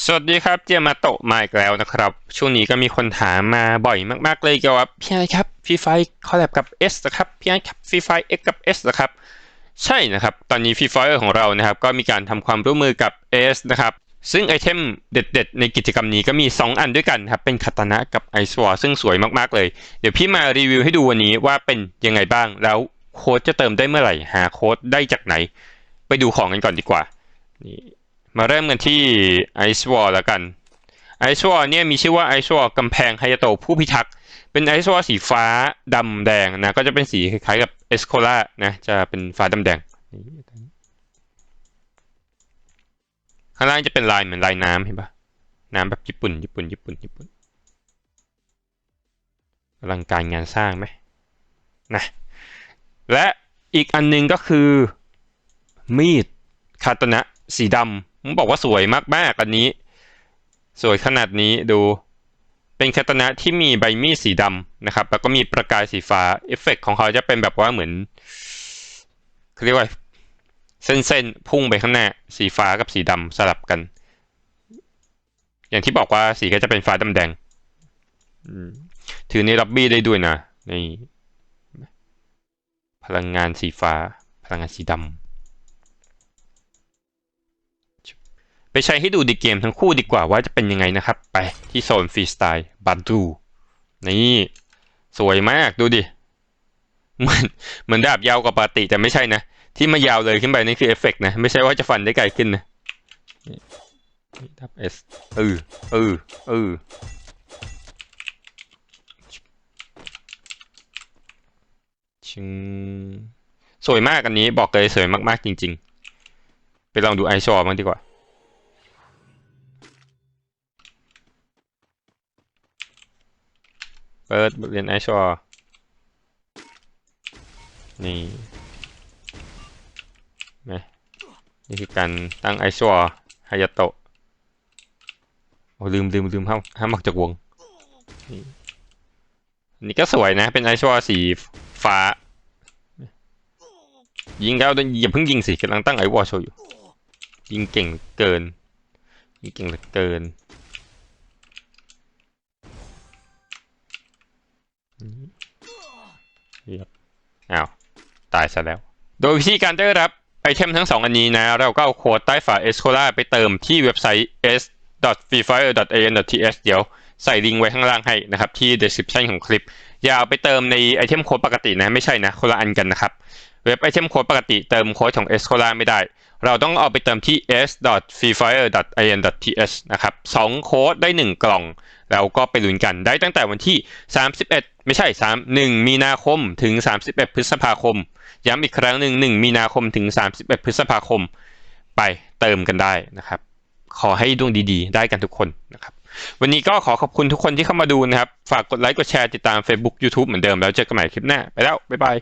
สวัสดีครับ เจยมาโตะมาอีกแล้วนะครับ ช่วงนี้ก็มีคนถามมาบ่อยมาก ๆ เลยเกี่ยวกับพี่ไอครับฟรีไฟคอลแลบกับ S นะครับพี่ไอครับฟรีไฟ X กับ S นะครับ ใช่นะครับ ตอนนี้ฟรีไฟของเรานะครับ ก็มีการทำความร่วมมือกับ S นะครับ ซึ่งไอเทมเด็ด ๆ ในกิจกรรมนี้ก็มี 2 อันด้วยกันครับ เป็นคาตานะกับไอสวอซึ่งสวยมากๆเลย เดี๋ยวพี่มารีวิวให้ดูวันนี้ว่าเป็นยังไงบ้างแล้วโค้ดจะเติมได้เมื่อไหร่หาโค้ดได้จากไหน ไปดูของกันก่อนดีกว่านี่ มาเริ่มกันที่ไอซ์วอลแล้วกันไอซ์วอลเนี่ยมีชื่อว่าไอซ์วอลกำแพงไฮยาโตะผู้พิทักษ์เป็นไอซ์วอลสีฟ้าดำแดงนะก็จะเป็นสีคล้ายๆกับเอสโคล่านะจะเป็นฟ้าดำแดงข้างล่างจะเป็นลายเหมือนลายน้ำเห็นปะน้ำแบบญี่ปุ่นญี่ปุ่นญี่ปุ่นญี่ปุ่นอลังการงานสร้างไหมนะและอีกอันหนึงก็คือมีดคาตนะสีดำ ผมบอกว่าสวยมากๆอันนี้ สวยขนาดนี้ดู เป็นคาตนะที่มีใบมีดสีดำนะครับ แล้วก็มีประกายสีฟ้าเอฟเฟกต์ของเขาจะเป็นแบบว่าเหมือนเรียกว่าเส้นๆ พุ่งไปข้างหน้า สีฟ้ากับสีดำสลับกัน อย่างที่บอกว่าสีก็จะเป็นฟ้าดำแดงถือในล็อบบี้ได้ด้วยนะนี่พลังงานสีฟ้า พลังงานสีดำ ไปใช้ให้ดูในเกมทั้งคู่ดีกว่าว่าจะเป็นยังไงนะครับ ไปที่โซนฟรีสไตล์บัตดูนี่สวยมากดูดิเหมือนเหมือนดาบยาวกว่าปกติแต่ไม่ใช่นะ ที่มายาวเลยขึ้นไปนี่คือเอฟเฟกต์นะ ไม่ใช่ว่าจะฟันได้ไกลขึ้นนะนี่นี่ทับเอสเออเออเออชิงสวยมากอันนี้บอกเลยสวยมากๆจริง ๆ ไปลองดูไอชอบ้างดีกว่า เปิดเรียนไอชอนี่นะนี่คือการตั้งไอชอฮายาโตะโอ้ลืมลืมลืมห้ามห้ามออกจากวงนี่นี่ก็สวยนะ เป็นไอชอสีฟ้า ยิงแล้วอย่าเพิ่งยิงสิกำลังตั้งไอวอโชอยู่ ยิงเก่งเกิน ยิงเก่งเหลือเกิน อ้าว ตายซะแล้ว โดยวิธีการได้รับไอเทมทั้งสองอันนี้นะ เราก็เอาโค้ดใต้ฝา e s c o l a ไปเติมที่เว็บไซต์ s.freefire.an.ts เดี๋ยวใส่ลิงก์ไว้ข้างล่างให้นะครับ ที่ description ของคลิป อย่าเอาไปเติมในไอเทมโค้ดปกตินะ ไม่ใช่นะ คนละอันกันนะครับ เว็บไอเทมโค้ดปกติเติมโค้ดของ e s c o l a ไม่ได้ เราต้องเอาไปเติมที่ s.freefire.an.ts นะครับสองโค้ดได้ 1 กล่อง แล้วก็ไปลุ้นกันได้ตั้งแต่วันที่ 31 ไม่ใช่ 3 1 มีนาคมถึง 31 พฤษภาคม ย้ำอีกครั้งหนึ่ง1 มีนาคมถึง 31 พฤษภาคม ไปเติมกันได้นะครับ ขอให้ดวงดีๆ ได้กันทุกคนนะครับวันนี้ก็ขอขอบคุณทุกคนที่เข้ามาดูนะครับ ฝากกดไลค์ กดแชร์ ติดตาม Facebook YouTube เหมือนเดิมแล้วเจอกันใหม่คลิปหน้า ไปแล้ว บ๊ายบาย